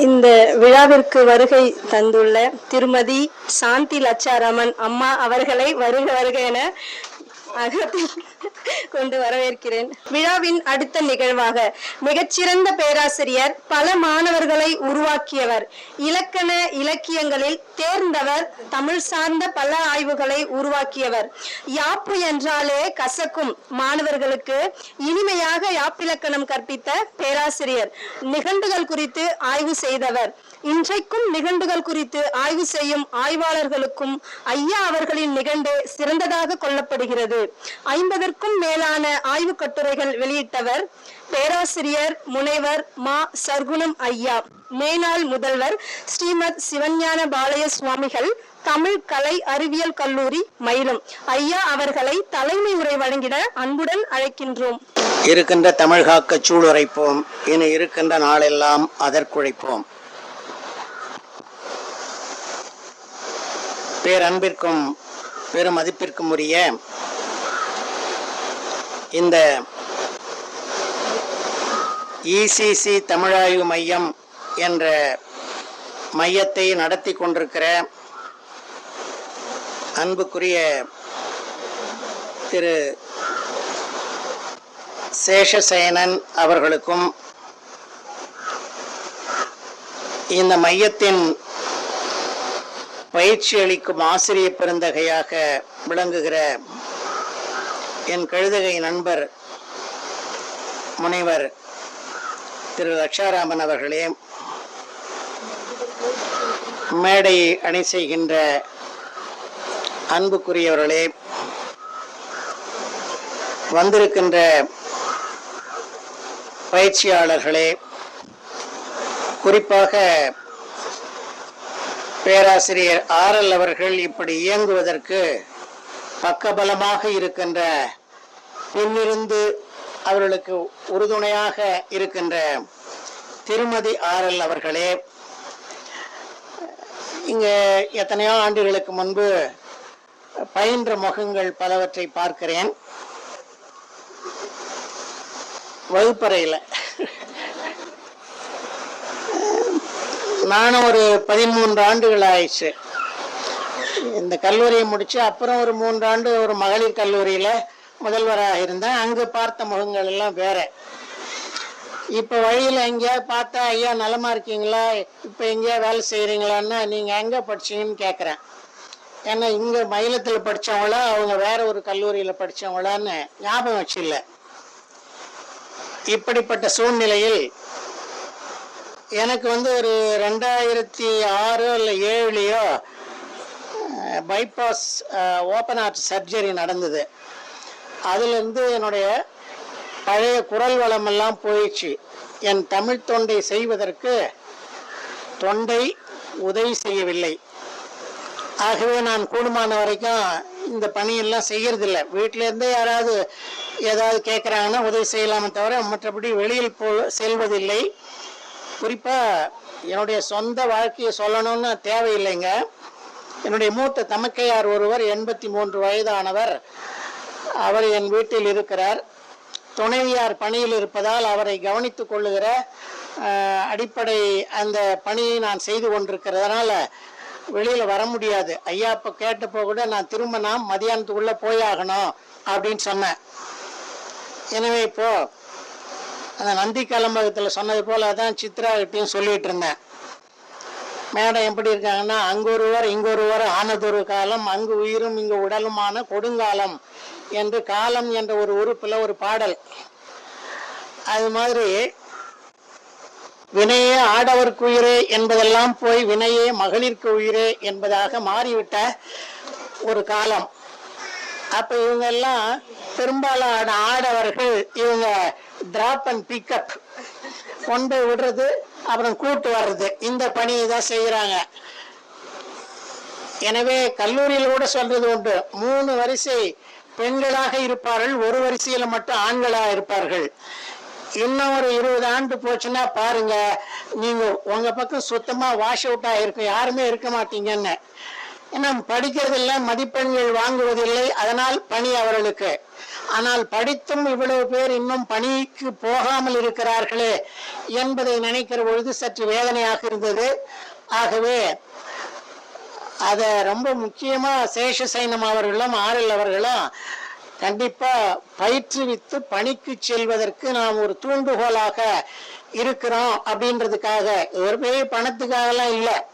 இந்த விழாவிற்கு வருகை தந்துள்ள திருமதி சாந்தி லட்சாராமன் அம்மா அவர்களை வருக வருக என அகத்தில் கொண்டு வரவேற்கிறேன். விழாவின் அடுத்த நிகழ்வாக மிகச்சிறந்த பேராசிரியர் பல மாணவர்களை உருவாக்கியவர் இலக்கண இலக்கியங்களில் தேர்ந்தவர் தமிழ் சார்ந்த பல ஆய்வுகளை உருவாக்கியவர். யாப்பு என்றாலே கசக்கும் மாணவர்களுக்கு இனிமையாக யாப்பிலக்கணம் கற்பித்த பேராசிரியர். நிகண்டுகள் குறித்து ஆய்வு செய்தவர். இன்றைக்கும் நிகண்டுகள் குறித்து ஆய்வு செய்யும் ஆய்வாளர்களுக்கும் ஐயா அவர்களின் நிகண்டு சிறந்ததாக கொள்ளப்படுகிறது. ஐம்பதற்கும் மேலான ஆய்வு கட்டுரைகள் வெளியிட்டவர் பேராசிரியர் முனைவர் மா சர்க்குணம் ஐயா. மேனாள் முதல்வர் ஸ்ரீமத் சிவஞான பாலய சுவாமிகள் தமிழ் கலை அறிவியல் கல்லூரி மயிலும். ஐயா அவர்களை தலைமை உரை வழங்கிட அன்புடன் அழைக்கின்றோம். இருக்கின்ற தமிழ் காக்க சூளுரைப்போம். இனி இருக்கின்ற நாளெல்லாம் அதற்குழைப்போம். பேரன்பிற்கும் பெருமதிப்பிற்கும் உரிய இந்த இசிசி தமிழாய்வு மையம் என்ற மையத்தை நடத்தி கொண்டிருக்கிற அன்புக்குரிய திரு சேஷசேனன் அவர்களுக்கும் இந்த மையத்தின் பயிற்சி அளிக்கும் ஆசிரிய பெருந்தகையாக விளங்குகிற என் கழுதகை நண்பர் முனைவர் திரு லட்சாராமன் அவர்களே மேடை அணி செய்கின்ற அன்புக்குரியவர்களே வந்திருக்கின்ற பயிற்சியாளர்களே குறிப்பாக பேராசிரியர் ஆர்எல் அவர்கள் இப்படி இயங்குவதற்கு பக்கபலமாக இருக்கின்ற பின்னிருந்து அவர்களுக்கு உறுதுணையாக இருக்கின்ற திருமதி ஆர்எல் அவர்களே இங்கே எத்தனையோ ஆண்டுகளுக்கு முன்பு பயின்ற முகங்கள் பலவற்றை பார்க்கிறேன். வகுப்பறையில். நானும் ஒரு பதிமூன்று ஆண்டுகள் ஆயிடுச்சு. இந்த கல்லூரியை முடிச்சு அப்புறம் ஒரு மூன்று ஆண்டு ஒரு மகளிர் கல்லூரியில் முதல்வராக இருந்தேன் அங்கே பார்த்த முகங்கள் எல்லாம் வேற. இப்போ வழியில் எங்கேயாவது பார்த்தா ஐயா நலமா இருக்கீங்களா? இப்போ எங்கேயா வேலை செய்கிறீங்களான்னா நீங்கள் எங்கே படிச்சீங்கன்னு கேட்குறேன் ஏன்னா இங்கே மயிலத்தில் படித்தவங்களா அவங்க வேற ஒரு கல்லூரியில் படித்தவங்களான்னு ஞாபகம் வச்சில்ல இப்படிப்பட்ட சூழ்நிலையில் எனக்கு வந்து ஒரு ரெண்டாயிரத்தி ஆறோ இல்லை ஏழுலையோ பைபாஸ் ஓப்பன் ஹார்ட் சர்ஜரி நடந்தது. அதுலேருந்து என்னுடைய பழைய குரல் வளமெல்லாம் போயிடுச்சு. என் தமிழ் தொண்டை செய்வதற்கு தொண்டை உதவி செய்யவில்லை. ஆகவே நான் கூடுமான வரைக்கும் இந்த பணியெல்லாம் செய்யறதில்ல. வீட்டிலேருந்தே யாராவது ஏதாவது கேட்குறாங்கன்னா உதவி செய்யலாமே தவிர மற்றபடி வெளியில் போ செல்வதில்லை. குறிப்பாக என்னுடைய சொந்த வாழ்க்கையை சொல்லணும்னு தேவையில்லைங்க. என்னுடைய மூத்த தமக்கையார் ஒருவர் எண்பத்தி மூன்று வயதானவர். அவர் என் வீட்டில் இருக்கிறார். துணைவியார் பணியில் இருப்பதால் அவரை கவனித்துக் கொள்ளுகிற அடிப்படை அந்த பணியை நான் செய்து கொண்டிருக்கிறதுனால வெளியில் வர முடியாது. ஐயா இப்போ கேட்டப்போ கூட நான் திரும்ப நான் மதியானத்துக்குள்ளே போயாகணும் அப்படின்னு சொன்னேன். எனவே இப்போ அந்த நந்தி கலம்பகத்தில் சொன்னது போல தான் சித்ரா கிட்டையும் சொல்லிட்டு இருந்தேன். மேடம் எப்படி இருக்காங்கன்னா அங்கொருவர் இங்கொருவர் ஆனதொரு காலம் அங்கு உயிரும் இங்கு உடலுமான கொடுங்காலம் என்று காலம் என்ற ஒரு உறுப்பில் ஒரு பாடல். அது மாதிரி வினையே ஆடவர்க்கு உயிரே என்பதெல்லாம் போய் வினையே மகளிருக்கு உயிரே என்பதாக மாறிவிட்ட ஒரு காலம். அப்ப இவங்க எல்லாம் பெரும்பாலான ஆடவர்கள் இவங்க டிராப் அண்ட் பிக்கப் கொண்டு விடுறது அப்புறம் கூட்டு வர்றது. இந்த பணியை தான் செய்கிறாங்க எனவே கல்லூரியில் கூட சொல்றது உண்டு. மூணு வரிசை பெண்களாக இருப்பார்கள். ஒரு வரிசையில் மட்டும் ஆண்களாக இருப்பார்கள். இன்னும் ஒரு இருபது ஆண்டு போச்சுன்னா பாருங்க நீங்க உங்க பக்கம் சுத்தமா வாஷ் அவுட் ஆயிருக்கும். யாருமே இருக்க மாட்டீங்கன்னு. நாம் படிக்கிறதில்லை மதிப்பெண்கள் வாங்குவதில்லை அதனால் பணி அவர்களுக்கு. ஆனால் படித்தும் இவ்வளவு பேர் இன்னும் பணிக்கு போகாமல் இருக்கிறார்களே என்பதை நினைக்கிற பொழுது சற்று வேதனையாக இருந்தது. ஆகவே அதை ரொம்ப முக்கியமா சேஷ சைனம் அவர்களும் ஆரல் அவர்களும் கண்டிப்பா பயிற்றுவித்து பணிக்கு செல்வதற்கு நாம் ஒரு தூண்டுகோலாக இருக்கிறோம் அப்படின்றதுக்காக. ஒரு பெரிய பணத்துக்காகலாம் இல்லை.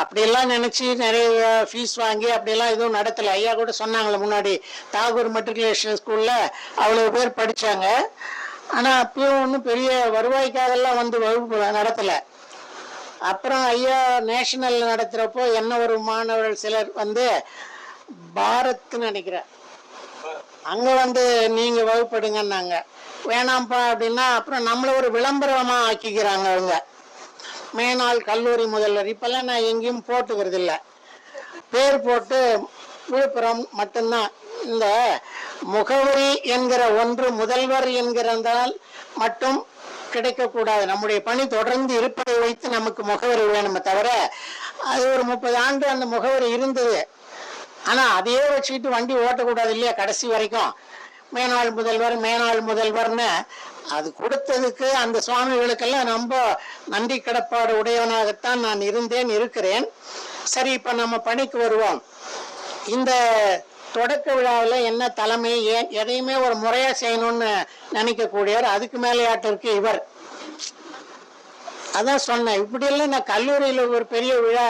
அப்படியெல்லாம் நினைச்சு நிறைய ஃபீஸ் வாங்கி அப்படியெல்லாம் எதுவும் நடத்தல. ஐயா கூட சொன்னாங்களே முன்னாடி தாகூர் மெட்ரிகுலேஷன் ஸ்கூல்ல அவ்வளவு பேர் படிச்சாங்க. ஆனா அப்பயும் ஒன்றும் பெரிய வருவாய்க்காகலாம் வந்து வகுப்பு நடத்தல. அப்புறம் ஐயா நேஷனல் நடத்துறப்போ என்ன ஒரு மாணவர்கள் சிலர் வந்து பாரத்னு நினைக்கிறேன். அங்க வந்து நீங்க வகுப்படுங்கன்னாங்க. வேணாம்ப்பா அப்படின்னா அப்புறம் நம்மளை ஒரு விளம்பரமா ஆக்கிக்கிறாங்க அவங்க. மேனாள் கல்லூரி முதல்வர். இப்பெல்லாம் நான் எங்கேயும் போட்டுக்கிறது இல்லை பேர் போட்டு விழுப்புரம் மட்டும்தான். இந்த முகவரி என்கிற ஒன்று முதல்வர் என்கிறதால் மட்டும் கிடைக்கக்கூடாது. நம்முடைய பணி தொடர்ந்து இருப்பதை வைத்து நமக்கு முகவரி வேணுமே தவிர அது ஒரு முப்பது ஆண்டு அந்த முகவரி இருந்தது. ஆனா அதையே வச்சுக்கிட்டு வண்டி ஓட்டக்கூடாது இல்லையா கடைசி வரைக்கும்? மேனாள் முதல்வர் மேனாள் முதல்வர்னு அது கொடுத்ததுக்கு அந்த சுவாமிகளுக்கெல்லாம் ரொம்ப நன்றி கடப்பாடு உடையவனாகத்தான் நான் இருந்தேன் இருக்கிறேன். சரி இப்ப நம்ம பணிக்கு வருவோம். இந்த தொடக்க விழாவில் என்ன தலைமை ஏன் எதையுமே ஒரு முறையா செய்யணும்னு நினைக்கக்கூடியவர் அதுக்கு மேலேயாட்டிற்கு இவர். அதான் சொன்னேன் இப்படியெல்லாம் நான் கல்லூரியில் ஒரு பெரிய விழா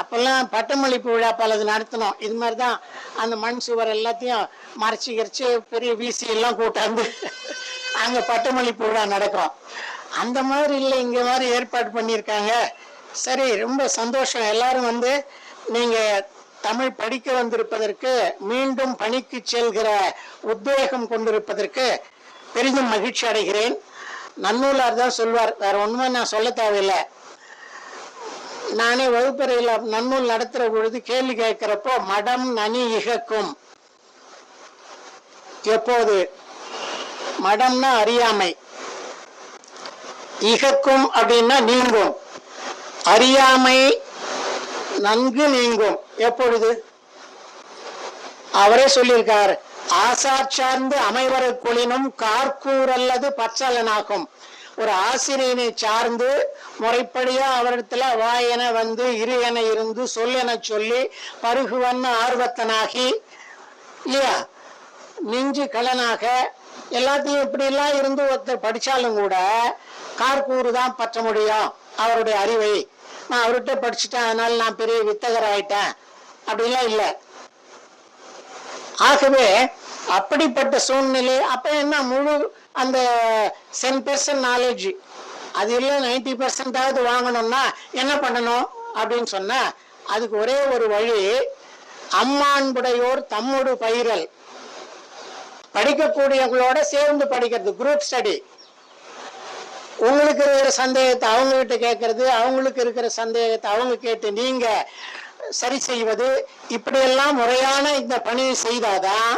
அப்பெல்லாம் பட்டமளிப்பு விழா பலது நடத்தினோம். இது மாதிரி தான் அந்த மண் சுவர் எல்லாத்தையும் மறைச்சி கிரைச்சி பெரிய வீசி எல்லாம் கூட்டாந்து அங்கே பட்டமளிப்பு விழா நடக்கும். அந்த மாதிரி இல்லை இங்கே மாதிரி ஏற்பாடு பண்ணியிருக்காங்க. சரி ரொம்ப சந்தோஷம். எல்லாரும் வந்து நீங்கள் தமிழ் படிக்க வந்திருப்பதற்கு மீண்டும் பணிக்கு செல்கிற உத்வேகம் கொண்டிருப்பதற்கு பெரிதும் மகிழ்ச்சி அடைகிறேன். நன்னூலார் தான் சொல்வார் வேற ஒண்ணுமே நான் சொல்ல தேவையில்லை. நானே வகுப்பறையில் நன்னூல் நடத்துகிற பொழுது கேள்வி கேட்கிறப்போ மடம் நனி இகக்கும். எப்போது? மடம்னா அறியாமை. இகக்கும் அப்படின்னா நீங்கும். அறியாமை நன்கு நீங்கும். எப்பொழுது? அவரே சொல்லியிருக்கார். ஆசார் சார்ந்து அமைவர கொளினும் கார்கூர் அல்லது பச்சலனாகும். ஒரு ஆசிரியனை சார்ந்து முறைப்படியா அவரிடத்துல வாயென வந்து இரு என இருந்து சொல்லென சொல்லி பருகுவன் ஆர்வத்தனாகி இல்லையா? நெஞ்சு கலனாக எல்லாத்தையும் இப்படிலாம் இருந்து ஒருத்தர் படித்தாலும் கூட கார்கூறு தான் பற்ற முடியும் அவருடைய அறிவை. நான் அவர்கிட்ட படிச்சுட்டேன் அதனால நான் பெரிய வித்தகர் ஆயிட்டேன். அப்படிலாம் இல்லை. ஆகவே அப்படிப்பட்ட சூழ்நிலை அப்ப என்ன முழு அந்த சென் பெர்சன்ட் நாலேஜ் அது இல்லை நைன்டி பெர்சன்டாவது வாங்கணும்னா என்ன பண்ணணும் அப்படின்னு சொன்னா அதுக்கு ஒரே ஒரு வழி அம்மான்புடையோர் தம்மோடு பயிரல். படிக்கக்கூடியவங்களோட சேர்ந்து படிக்கிறது குரூப் ஸ்டடி உங்களுக்கு இருக்கிற சந்தேகத்தை அவங்க கிட்ட கேட்கறது அவங்களுக்கு இருக்கிற சந்தேகத்தை அவங்க கேட்டு நீங்க சரி செய்வது இப்படியெல்லாம் முறையான இந்த பணியை செய்தாதான்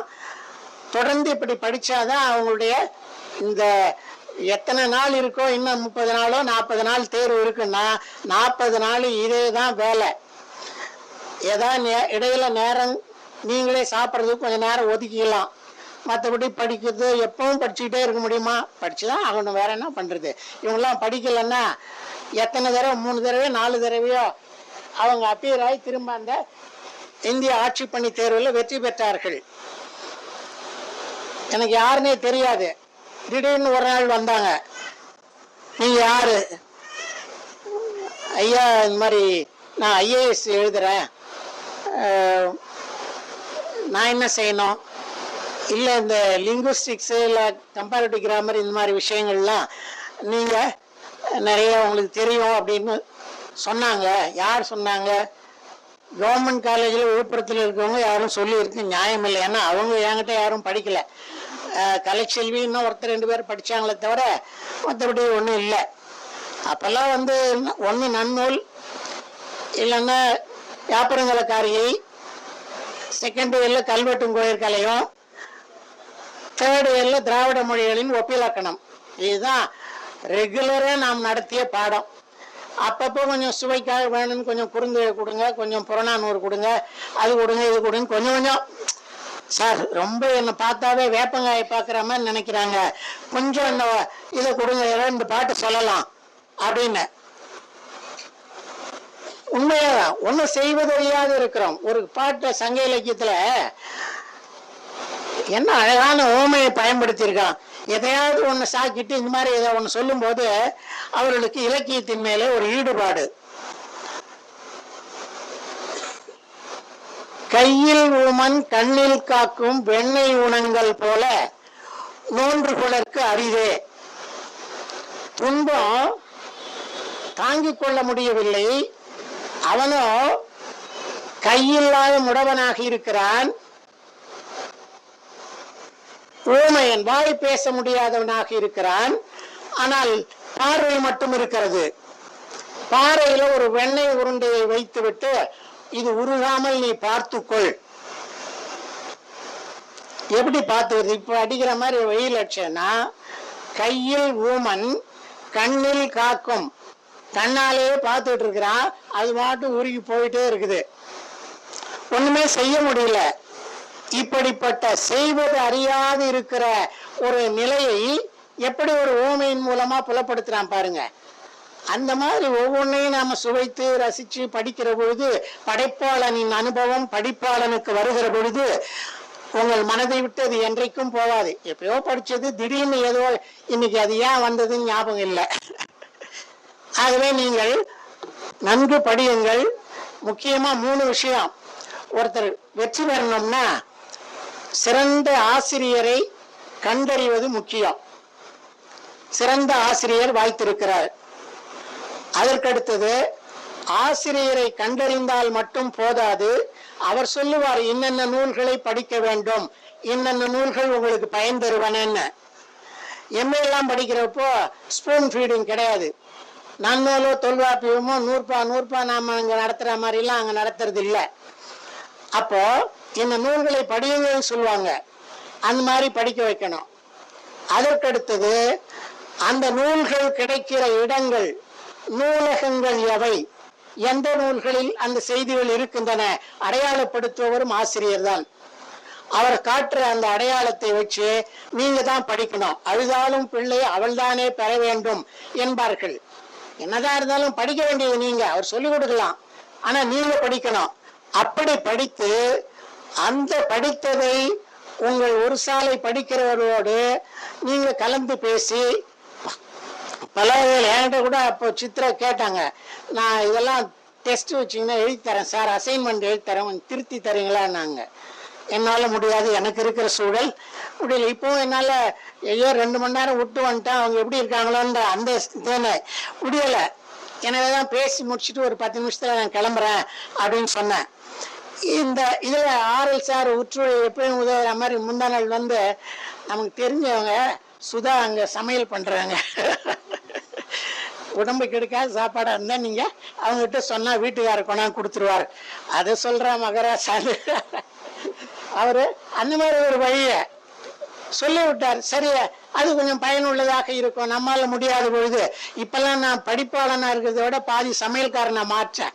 தொடர்ந்து இப்படி படிச்சாதான் அவங்களுடைய இந்த எத்தனை நாள் இருக்கோ இன்னும் முப்பது நாளோ நாற்பது நாள் தேர்வு இருக்குன்னா நாற்பது நாள் இதே தான் வேலை. ஏதா நே- இடையில நேரம் நீங்களே சாப்பிட்றதுக்கு கொஞ்சம் நேரம் ஒதுக்கிக்கலாம் மற்றபடி படிக்கிறது எப்பவும் படிச்சுக்கிட்டே இருக்க முடியுமா? படிச்சு தான் ஆகணும். வேற என்ன பண்ணுறது இவங்கெல்லாம் படிக்கலைன்னா எத்தனை தடவை? மூணு தடவையோ நாலு தடவையோ அவங்க அப்பீர் ஆகி திரும்ப அந்த இந்திய ஆட்சி பணி தேர்வில் வெற்றி பெற்றார்கள். எனக்கு யாருன்னே தெரியாது. திடீர்னு ஒரு நாள் வந்தாங்க. நீ யாரு? ஐயா இந்த மாதிரி நான் ஐஏஎஸ் எழுதுறேன். நான் என்ன செய்யணும்? இல்லை இந்த லிங்குஸ்டிக்ஸு இல்லை கம்பேரிட்டிவ் கிராமர் இந்த மாதிரி விஷயங்கள்லாம் நீங்கள் நிறைய உங்களுக்கு தெரியும் அப்படின்னு சொன்னாங்க. யார் சொன்னாங்க? கவர்மெண்ட் காலேஜில் விழுப்புரத்தில் இருக்கவங்க யாரும் சொல்லியிருக்கு நியாயம் இல்லை. ஏன்னா அவங்க என்கிட்ட யாரும் படிக்கல. அஹ், கலைச்செல்வி இன்னும் ஒருத்தர் ரெண்டு பேர் படிச்சாங்களே தவிர மற்றபடி ஒன்றும் இல்லை. அப்போல்லாம் வந்து ஒன்று நன்னூல் இல்லைன்னா யாப்பரங்கலக்காரியை செகண்ட் இயரில் கல்வெட்டும் கோயிற்கலையும் தேர்ட் இயரில் திராவிட மொழிகளின் ஒப்பிலக்கணம். இதுதான் ரெகுலராக நாம் நடத்திய பாடம். அப்பப்போ கொஞ்சம் சுவைக்காக வேணும்னு கொஞ்சம் குறுந்து கொடுங்க கொஞ்சம் புறநானூறு கொடுங்க அது கொடுங்க இது கொடுங்க கொஞ்சம் கொஞ்சம். சார் ரொம்ப என்னை பார்த்தாவே வேப்பங்காயை பார்க்குற மாதிரி நினைக்கிறாங்க. கொஞ்சம் இந்த இதை கொடுங்க ரெண்டு பாட்டு சொல்லலாம் அப்படின்னு. உண்மையாக ஒன்றும் செய்வதறியாது இருக்கிறோம். ஒரு பாட்டை சங்க இலக்கியத்தில் என்ன அழகான ஓமையை பயன்படுத்தியிருக்கான் எதையாவது ஒன்று சாக்கிட்டு இந்த மாதிரி ஏதோ ஒன்று சொல்லும்போது அவர்களுக்கு இலக்கியத்தின் மேலே ஒரு ஈடுபாடு. கையில் ஊமன் கண்ணில் காக்கும் வெண்ணெய் உணங்கள் போல நோன்று குளர்க்கு அரிதே. துன்பம் தாங்கிக் கொள்ள முடியவில்லை. அவனோ கையில்லாத முடவனாக இருக்கிறான். ஊமையன் வாய் பேச முடியாதவனாக இருக்கிறான். ஆனால் பார்வை மட்டும் இருக்கிறது. பாறையில ஒரு வெண்ணெய் உருண்டையை வைத்துவிட்டு இது உருகாமல் நீ பார்த்துக்கொள். எப்படி பார்த்துக்கிறது? இப்ப அடிக்கிற மாதிரி வெயில் அடிச்சேன்னா கையில் ஊமன் கண்ணில் காக்கும். தன்னாலேயே பார்த்துட்டு இருக்கிறான். அது மாட்டும் உருகி போயிட்டே இருக்குது. ஒண்ணுமே செய்ய முடியல. இப்படிப்பட்ட செய்வது அறியாது இருக்கிற ஒரு நிலையை எப்படி ஒரு ஓமையின் மூலமா புலப்படுத்துறான் பாருங்க. அந்த மாதிரி ஒவ்வொன்றையும் நாம சுவைத்து ரசிச்சு படிக்கிற பொழுது படைப்பாளனின் அனுபவம் படிப்பாளனுக்கு வருகிற பொழுது உங்கள் மனதை விட்டு அது என்றைக்கும் போகாது. எப்பயோ படிச்சது திடீர்னு ஏதோ இன்னைக்கு அது ஏன் வந்ததுன்னு ஞாபகம் இல்லை. ஆகவே நீங்கள் நன்கு படியுங்கள். முக்கியமா மூணு விஷயம். ஒருத்தர் வெற்றி பெறணும்னா சிறந்த ஆசிரியரை கண்டறிவது முக்கியம். சிறந்த ஆசிரியர் வாய்த்திருக்கிறார். அதற்கடுத்தது ஆசிரியரை கண்டறிந்தால் மட்டும் போதாது அவர் சொல்லுவார் இன்னென்ன நூல்களை படிக்க வேண்டும்? இன்னென்ன நூல்கள் உங்களுக்கு பயன் தருவனன்னு? எம்ஏலாம் எல்லாம் படிக்கிறப்போ ஸ்பூன் ஃபீடிங் கிடையாது. நன்னூலோ தொல்காப்பியமோ நூற்பா நூற்பா நாம அங்கே நடத்துகிற மாதிரிலாம் அங்கே நடத்துறது இல்லை அப்போ இந்த நூல்களை படியுங்கள் சொல்லுவாங்க. அந்த மாதிரி படிக்க வைக்கணும். அதற்கடுத்தது அந்த நூல்கள் கிடைக்கிற இடங்கள் நூலகங்கள் எவை? எந்த நூல்களில் அந்த செய்திகள் இருக்கின்றன? அடையாளப்படுத்துபவரும் ஆசிரியர் தான். அவர் காட்டுற அந்த அடையாளத்தை வச்சு நீங்க தான் படிக்கணும். அழுதாலும் பிள்ளை அவள்தானே பெற வேண்டும் என்பார்கள். என்னதான் இருந்தாலும் படிக்க வேண்டியது நீங்க. அவர் சொல்லிக் கொடுக்கலாம். ஆனா நீங்க படிக்கணும். அப்படி படித்து அந்த படித்ததை உங்கள் ஒரு சாலை படிக்கிறவரோடு நீங்க கலந்து பேசி பல வகையில் என்கிட்ட கூட அப்போ சித்ரா கேட்டாங்க. நான் இதெல்லாம் டெஸ்ட் வச்சிங்கன்னா எழுதி தரேன். சார் அசைன்மெண்ட் எழுதி தரேன். திருத்தி திருத்தி தரீங்களான்னாங்க. என்னால் முடியாது. எனக்கு இருக்கிற சூழல் முடியல. இப்போவும் என்னால் ஐயோ ரெண்டு மணி நேரம் விட்டு வந்துட்டேன் அவங்க எப்படி இருக்காங்களோன்ற அந்த இதுன்னு முடியலை. எனவே தான் பேசி முடிச்சுட்டு ஒரு பத்து நிமிஷத்தில் நான் கிளம்புறேன் அப்படின்னு சொன்னேன். இந்த இதில் ஆர்எல் சார் உற்று எப்பயும் உதவுற மாதிரி முந்தா நாள் வந்து நமக்கு தெரிஞ்சவங்க சுதா அங்கே சமையல் பண்ணுறாங்க உடம்பு கெடுக்காத சாப்பாடாக இருந்தால் நீங்கள் அவங்ககிட்ட சொன்னால் வீட்டுக்காரர் கொண்டாந்து கொடுத்துருவார். அதை சொல்கிற மகராசாது அவர் அந்த மாதிரி ஒரு வழியை சொல்லி விட்டார். சரியா அது கொஞ்சம் பயனுள்ளதாக இருக்கும். நம்மளால முடியாத பொழுது. இப்பெல்லாம் நான் படிப்பாளனா இருக்கிறத விட பாதி சமையல்காரனை மாற்றேன்.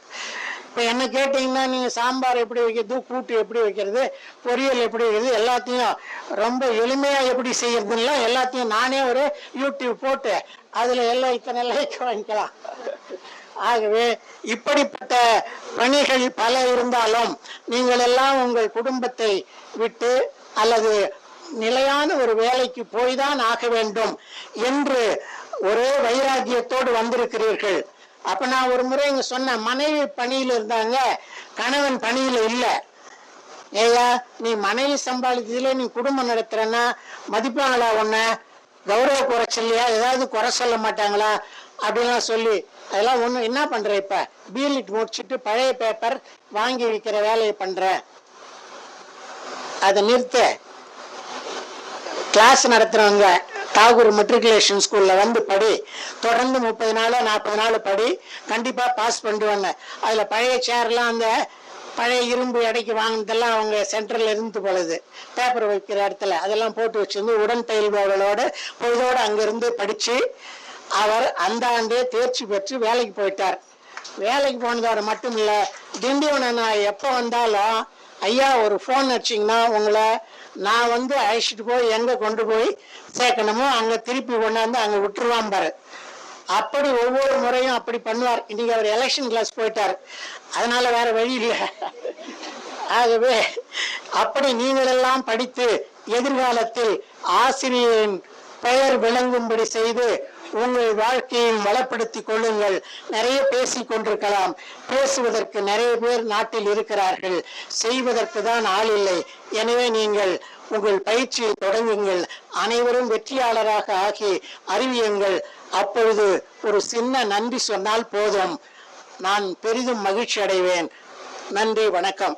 இப்போ என்ன கேட்டிங்கன்னா நீங்கள் சாம்பார் எப்படி வைக்கிறது கூட்டு எப்படி வைக்கிறது பொரியல் எப்படி வைக்கிறது எல்லாத்தையும் ரொம்ப எளிமையாக எப்படி செய்யறதுன்னா எல்லாத்தையும் நானே ஒரு யூடியூப் போட்டு அதில் எல்லாம் இத்தனை லைக் வாங்கிக்கலாம். ஆகவே இப்படிப்பட்ட பணிகள் பல இருந்தாலும் நீங்கள் எல்லாம் உங்கள் குடும்பத்தை விட்டு அல்லது நிலையான ஒரு வேலைக்கு போய்தான் ஆக வேண்டும் என்று ஒரே வைராக்கியத்தோடு வந்திருக்கிறீர்கள். அப்ப நான் ஒரு முறை இங்க சொன்னேன் மனைவி பணியில் இருந்தாங்க கணவன் பணியில இல்லை. ஏயா நீ மனைவி சம்பாதிச்சதுல நீ குடும்பம் நடத்துறன்னா மதிப்பாங்களா உன்ன? கௌரவ குறைச்சலையா ஏதாவது குறை சொல்ல மாட்டாங்களா? அப்படின்லாம் சொல்லி அதெல்லாம் ஒண்ணு என்ன பண்ற இப்ப? பிஎல்இட் முடிச்சுட்டு பழைய பேப்பர் வாங்கி விற்கிற வேலையை பண்ற. அதை நிறுத்த. கிளாஸ் நடத்துறவங்க. தாகூர் மெட்ரிகுலேஷன் ஸ்கூல்ல வந்து படி. தொடர்ந்து முப்பது நாள் நாற்பது நாள் படி. கண்டிப்பா பாஸ் பண்ணிடுவாங்க. அதுல பழைய சேர்லாம் அந்த பழைய இரும்பு இடைக்கு வாங்கினதெல்லாம் அவங்க சென்டர்ல இருந்து போலது. பேப்பர் வைக்கிற இடத்துல அதெல்லாம் போட்டு வச்சிருந்து உடன் பயில்பவர்களோட பொழுதோடு அங்கிருந்து படிச்சு அவர் அந்த ஆண்டே தேர்ச்சி பெற்று வேலைக்கு போயிட்டார். வேலைக்கு போனதோட மட்டும் இல்ல திண்டிவனம் நான் எப்போ வந்தாலும் ஐயா ஒரு ஃபோன் அடிச்சிங்கன்னா உங்களை நான் வந்து அழைச்சிட்டு போய் எங்க கொண்டு போய் சேர்க்கணுமோ அங்க திருப்பி கொண்டாந்து அங்க விட்டுருவான் பாரு. அப்படி ஒவ்வொரு முறையும் அப்படி பண்ணுவார். இன்னைக்கு அவர் எலெக்ஷன் கிளாஸ் போயிட்டார். அதனால வேற வழி இல்லை. ஆகவே அப்படி நீங்களெல்லாம் படித்து எதிர்காலத்தில் ஆசிரியரின் பெயர் விளங்கும்படி செய்து உங்கள் வாழ்க்கையை வளப்படுத்திக் கொள்ளுங்கள். நிறைய பேசிக் கொண்டிருக்கலாம். பேசுவதற்கு நிறைய பேர் நாட்டில் இருக்கிறார்கள். செய்வதற்கு தான் ஆள் இல்லை. எனவே நீங்கள் உங்கள் பயிற்சியை தொடங்குங்கள். அனைவரும் வெற்றியாளராக ஆகி அறிவியுங்கள். அப்பொழுது ஒரு சின்ன நன்றி சொன்னால் போதும். நான் பெரிதும் மகிழ்ச்சி அடைவேன் நன்றி வணக்கம்.